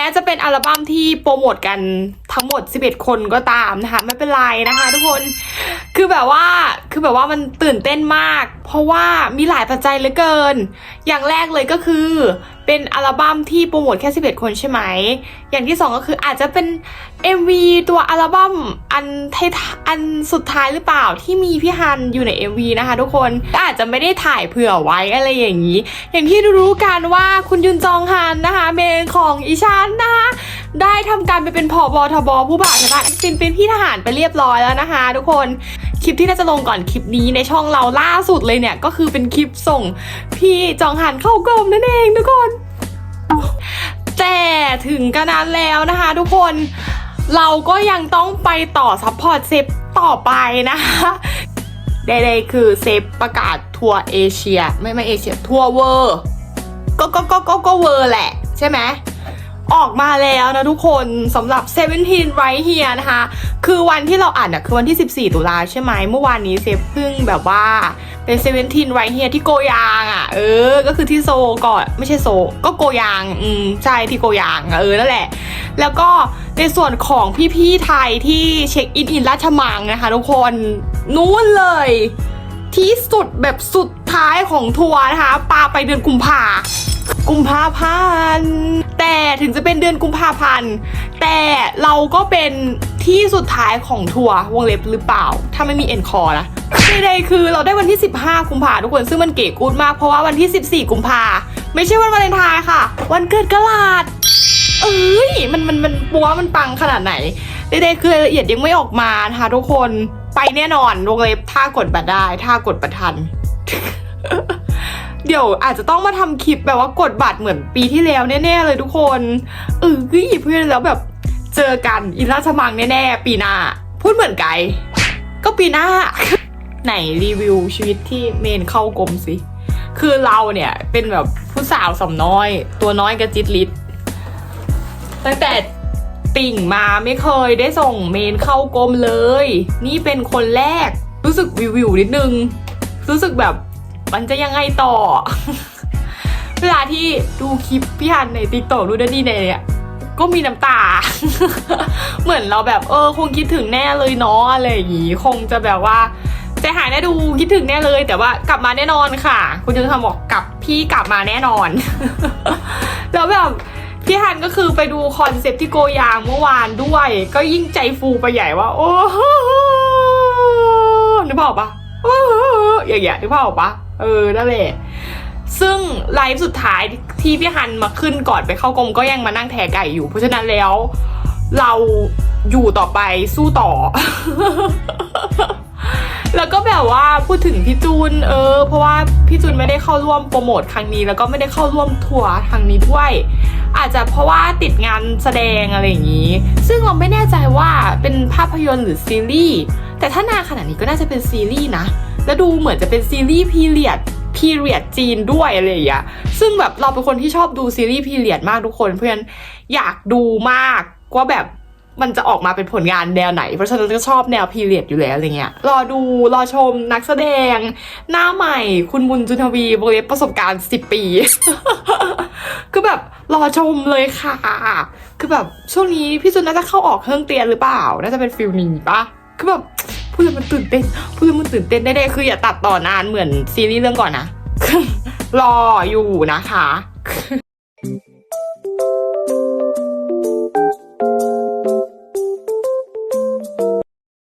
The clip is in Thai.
ม้จะเป็นอัลบั้มที่โปรโมทกันทั้งหมด 11 คนก็ตามนะคะ ไม่เป็นไรนะคะทุกคน คือแบบว่าคือแบบว่ามันตื่นเต้นมาก เพราะว่ามีหลายปัจจัยเหลือเกิน อย่างแรกเลยก็คือ เป็นอัลบั้มที่โปรโมทแค่ 11 คนใช่ไหม อย่างที่สองก็คืออาจจะเป็น MV ตัวอัลบั้มอันท้ายอันสุดท้ายหรือเปล่าที่มีพี่ฮันอยู่ใน MV นะคะทุกคนก็อาจจะไม่ได้ถ่ายเผื่อไว้อะไรอย่างนี้ อย่างที่รู้กันว่าคุณยุนจองฮันนะคะเมนของอีชันนะคะ ได้ทำการไปเป็นผอบทบผู้บ่าวชนะเป็นเป็นพี่ทหารไปเรียบร้อยแล้วนะคะ ทุกคนคลิปที่น่าจะลงก่อนคลิปนี้ในช่องเราล่าสุดเลยเนี่ย ก็คือเป็นคลิปส่งพี่จองฮันเข้ากรมนั่นเองทุกคน แต่ถึงกระนั้นแล้วนะคะ ทุกคนเราก็ยังต้องไปต่อซัพพอร์ตเซฟต่อไปนะคะใดๆคือเซฟประกาศทัวร์เอเชีย ไม่ไม่เอเชียทัวร์เวอร์ก็ก็ก็ก็ก็เวอร์แหละ ใช่ไหม ออกมาแล้วนะทุกคนสำหรับ 17 right here นะคะ คือวันที่เราอ่านอะคือวันที่ 14 ตุลาใช่ไหมเมื่อวานนี้เซฟเพิ่งแบบว่าเป็น 17 right here ที่โกยางอะ เออ ก็คือที่โซก่อนไม่ใช่โซ ก็โกยาง อืม ใช่ที่โกยางเออ นั่นแหละ แล้วก็ในส่วนของพี่ๆไทยที่เช็คอินอินราชมังนะคะทุกคนนู้นเลยที่สุดแบบสุด ท้ายของทัวร์นะคะปาไปเดือนกุมภากุมภาพันธ์แต่ถึงจะเป็นเดือนกุมภาพันธ์แต่เราก็เป็นที่สุดท้ายของทัวร์วงเล็บหรือเปล่า ถ้าไม่มีเอ็นคอร์นะใดๆคือเราได้วันที่ 15 กุมภาทุกคนซึ่งมันเก๋กูดมากเพราะว่าวันที่ 14 กุมภาไม่ใช่วันวาเลนไทน์ค่ะ วันเกิดกะลาดเอ้ยมันมันมันปัวมันปังขนาดไหนใดๆคือรายละเอียดยังไม่ออกมานะคะทุกคนไปแน่นอนวงเล็บถ้ากดบัตรได้ ถ้ากดบัตรทัน เดี๋ยวอาจจะต้องมาทำคลิปแบบว่ากดบัตรเหมือนปีที่แล้วแน่ๆเลยทุกคนเออคือเพื่อนแล้วแบบเจอกันอินราชมังแน่ๆปีหน้า พูดเหมือนไกลก็ปีหน้า ไหนรีวิวชีวิตที่เมนเข้ากรมสิคือเราเนี่ยเป็นแบบผู้สาวสำน้อย ตัวน้อยกระจิตลิดตั้งแต่ติ่งมาไม่เคยได้ส่งเมนเข้ากรมเลย นี่เป็นคนแรกรู้สึกวิววิวนิดนึง รู้สึกแบบ มันจะยังไงต่อ เวลาที่ดูคลิปพี่ฮันในติ๊กต็อกดูดีในเนี่ยก็มีน้ำตา เหมือนเราแบบเออ คงคิดถึงแน่เลยเนาะอะไรอย่างงี้คงจะแบบว่าใจหายแน่ดูคิดถึงแน่เลย แต่ว่ากลับมาแน่นอนค่ะ คุณจุนทำบอกกลับพี่กลับมาแน่นอน แล้วแบบพี่ฮันก็คือไปดูคอนเซปที่โกยางเมื่อวานด้วย ก็ยิ่งใจฟูไปใหญ่ว่า โอ้โหนึกภาพออกปะโอ้โหอย่างเงี้ยนึกภาพออกปะ เออนั่นแหละ ซึ่งไลฟ์สุดท้ายที่พี่ฮันมาขึ้นก่อนไปเข้ากรมก็ยังมานั่งแทไก่อยู่ เพราะฉะนั้นแล้วเราอยู่ต่อไปสู้ต่อ แล้วก็แบบว่าพูดถึงพี่จูนเออ เพราะว่าพี่จูนไม่ได้เข้าร่วมโปรโมทครั้งนี้ แล้วก็ไม่ได้เข้าร่วมทัวร์ครั้งนี้ด้วย อาจจะเพราะว่าติดงานแสดงอะไรอย่างนี้ ซึ่งเราไม่แน่ใจว่าเป็นภาพยนตร์หรือซีรีส์แต่ถ้านานขนาดนี้ก็น่าจะเป็นซีรีส์นะ แล้วดูเหมือนจะเป็นซีรีส์พีเรียดพีเรียดจีนด้วยอะไรอย่างเงี้ยซึ่งแบบเราเป็นคนที่ชอบดูซีรีส์พีเรียดมากทุกคนเพื่อนอยากดูมากว่าแบบมันจะออกมาเป็นผลงานแนวไหน เพราะฉะนั้นก็ชอบแนวพีเรียดอยู่แล้วอะไรเงี้ย รอดูรอชมนักแสดง หน้าใหม่คุณบุญจุนทวีบริเวประสบการณ์ 10 ปี คือแบบรอชมเลยค่ะ คือแบบช่วงนี้พี่จุนน่าจะเข้าออกเครื่องเตียนหรือเปล่า น่าจะเป็นฟิลนี้ปะคือแบบ พูดแล้วมันตื่นเต้นพูดแล้วมันตื่นเต้นได้ๆคืออย่าตัดต่อนานเหมือนซีรีส์เรื่องก่อนนะรออยู่นะคะ